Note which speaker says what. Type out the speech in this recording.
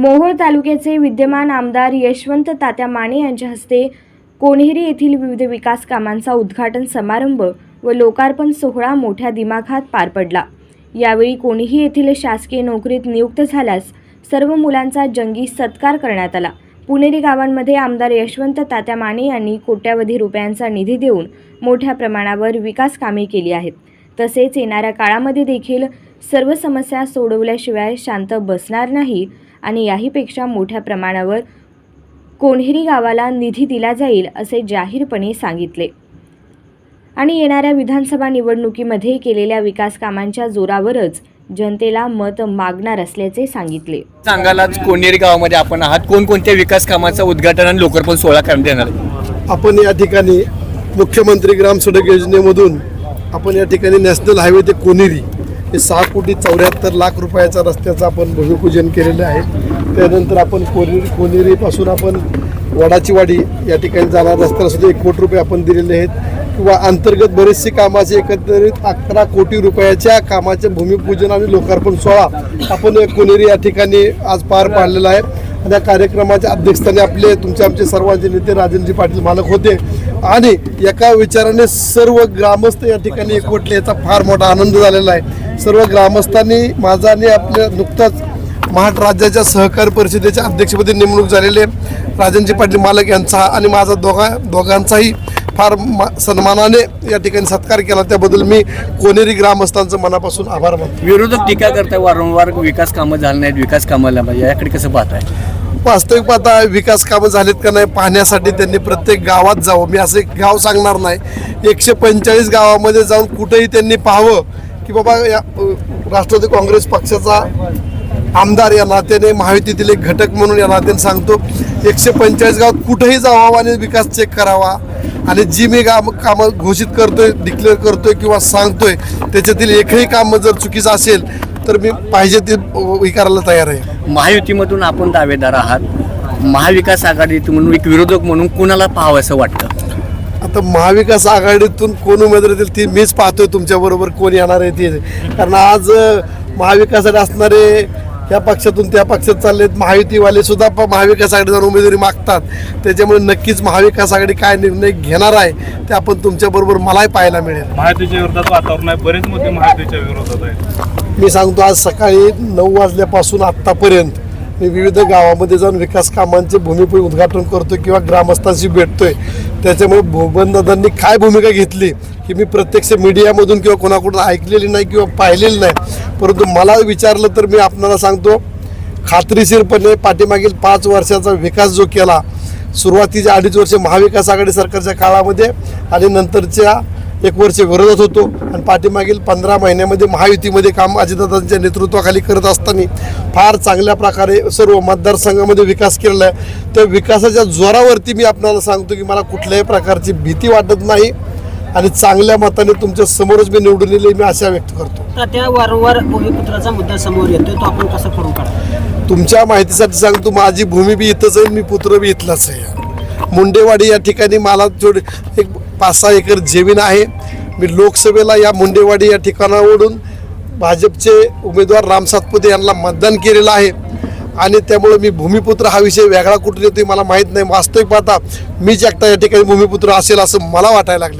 Speaker 1: मोहोळ तालुक्याचे विद्यमान आमदार यशवंत तात्या माने यांच्या हस्ते कोणेरी येथील विविध विकास कामांचा उद्घाटन समारंभ व लोकार्पण सोहळा मोठ्या दिमाखात पार पडला. यावेळी कोणीही येथील शासकीय नोकरीत नियुक्त झाल्यास सर्व मुलांचा जंगी सत्कार करण्यात आला. पुणेरी गावांमध्ये आमदार यशवंत तात्या माने यांनी कोट्यावधी रुपयांचा निधी देऊन मोठ्या प्रमाणावर विकास कामे केली आहेत. तसेच येणाऱ्या काळामध्ये देखील सर्व समस्या सोडवल्याशिवाय शांत बसणार नाही आणि याहीपेक्षा मोठ्या प्रमाणावर कोण्हेरी गावाला निधी दिला जाईल असे जाहीरपणे सांगितले. आणि येणाऱ्या विधानसभा निवडणुकीमध्ये केलेल्या विकास कामांच्या जोरावरच जनतेला मत मागणार असल्याचे सांगितले.
Speaker 2: सांगाल आज कोणेरी गावामध्ये आपण आहात. कोणकोणत्या विकास कामाचं उद्घाटन आणि लोकार्पण सोहळा करण्यात येणार?
Speaker 3: आपण या ठिकाणी मुख्यमंत्री ग्राम सडक योजनेमधून आपण या ठिकाणी नॅशनल हायवे ते कोनेरी हे सहा कोटी चौऱ्याहत्तर लाख रुपयाचा रस्त्याचं आपण भूमिपूजन केलेलं आहे. त्यानंतर आपण कोनेरी कोनेरीपासून आपण वडाची वाडी या ठिकाणी जाणार. रस्त्याला सुद्धा एक कोटी रुपये आपण दिलेले आहेत. किंवा अंतर्गत बरेचसे कामाचे एकत्रित अकरा कोटी रुपयाच्या कामाचे भूमिपूजन आणि लोकार्पण सोहळा आपण कोनेरी या ठिकाणी आज पार पाडलेला आहे. आणि या कार्यक्रमाच्या अध्यक्षस्थानी आपले तुमचे आमचे सर्वांचे नेते राजनजी पाटील मालक होते. आणि एका विचाराने सर्व ग्रामस्थ या ठिकाणी एकवटले. याचा फार मोठा आनंद झालेला आहे. सर्व ग्रामस्थांनी माझा आणि आपल्या नुकताच महाराष्ट्र राज्याच्या सहकार परिषदेच्या अध्यक्षपदी नेमणूक झालेले राजनजी पाटील मालक यांचा आणि माझा दोघा दोघांचाही फार मा- सन्मानाने या ठिकाणी सत्कार केला. त्याबद्दल मी कोणेरी ग्रामस्थांचं मनापासून आभार मानतो.
Speaker 2: विरोधक टीका करताय वारंवार विकास कामं झाली नाहीत विकास कामाला पाहिजे याकडे कसं पाहताय?
Speaker 3: वास्तविक पाहता विकास कामं झालीत का नाही पाहण्यासाठी त्यांनी प्रत्येक गावात जावं. मी असं एक गाव सांगणार नाही. एकशे पंचेचाळीस गावामध्ये जाऊन कुठेही त्यांनी पाहावं. की बाबा या राष्ट्रवादी काँग्रेस पक्षाचा आमदार या नात्याने महायुतीतील एक घटक म्हणून या नात्याने सांगतो एकशे पंचेचाळीस गावात कुठेही जावा आणि विकास चेक करावा. आणि जी मी काम कामं घोषित करतोय डिक्लेअर करतोय किंवा सांगतोय त्याच्यातील एकही काम जर चुकीचं असेल तर मी पाहिजे ते विकारायला तयार आहे.
Speaker 2: महायुतीमधून आपण दावेदार आहात. महाविकास आघाडीत म्हणून एक विरोधक म्हणून कुणाला पाहावं असं वाटतं?
Speaker 3: आता महाविकास आघाडीतून कोण उमेदवार येतील ती मीच पाहतोय तुमच्याबरोबर कोण येणार आहे ते. कारण आज अ, महाविकासाकडे असणारे या पक्षातून त्या पक्षात चाललेत महायुतीवाले सुद्धा महाविकास आघाडीवर उमेदवारी मागतात. त्याच्यामुळे नक्कीच महाविकास आघाडी काय निर्णय घेणार आहे ते आपण तुमच्याबरोबर मलाही पाहायला मिळेल.
Speaker 4: महायुतीच्या विरोधात वातावरण आहे. बरेच मुद्दे महायुतीच्या विरोधात आहेत.
Speaker 3: मी सांगतो आज सकाळी नऊ वाजल्यापासून आत्तापर्यंत मी विविध गावामध्ये जाऊन विकास कामांचे भूमिपूजन उद्घाटन करतोय किंवा ग्रामस्थांशी भेटतोय. त्याच्यामुळे भूबंदांनी काय भूमिका घेतली की मी प्रत्यक्ष मीडियामधून किंवा कोणाकडून ऐकलेली नाही किंवा पाहिलेली नाही. परंतु मला विचारलं तर मी आपणाला सांगतो खात्रीशीरपणे पाठीमागील पाच वर्षाचा विकास जो केला सुरुवातीच्या अडीच वर्ष महाविकास आघाडी सरकारच्या काळामध्ये आणि नंतरच्या एक वर्ष विरोधात होतो. आणि पाठीमागील पंधरा महिन्यामध्ये महायुतीमध्ये काम अजितदादांच्या नेतृत्वाखाली करत असताना फार चांगल्या प्रकारे सर्व मतदारसंघामध्ये विकास केलेला आहे. त्या विकासाच्या जोरावरती मी आपल्याला सांगतो की मला कुठल्याही प्रकारची भीती वाटत नाही. आणि चांगल्या मताने तुमच्या समोरच मी निवडून येईल मी आशा व्यक्त करतो.
Speaker 5: तात्या वारंवार भूमिपुत्राचा मुद्दा समोर तो आपण कसा काढतो
Speaker 3: तुमच्या माहितीसाठी सांगतो माझी भूमी बी इथंच आहे मी पुत्र बी इथलाच आहे. मुंडेवाडी या ठिकाणी मला थोडी एक पाच सहा एकर जमीन आहे. मी लोकसभेला या मुंडेवाडी या ठिकाणावरून भाजपचे उमेदवार राम सातपुते यांना मतदान केलेलं आहे. आणि त्यामुळे मी भूमिपुत्र हा विषय वेगळा कुठून येतोय मला माहीत नाही. वास्तविक पाहता मीच एकटा या ठिकाणी भूमिपुत्र असेल असं मला वाटायला लागलं.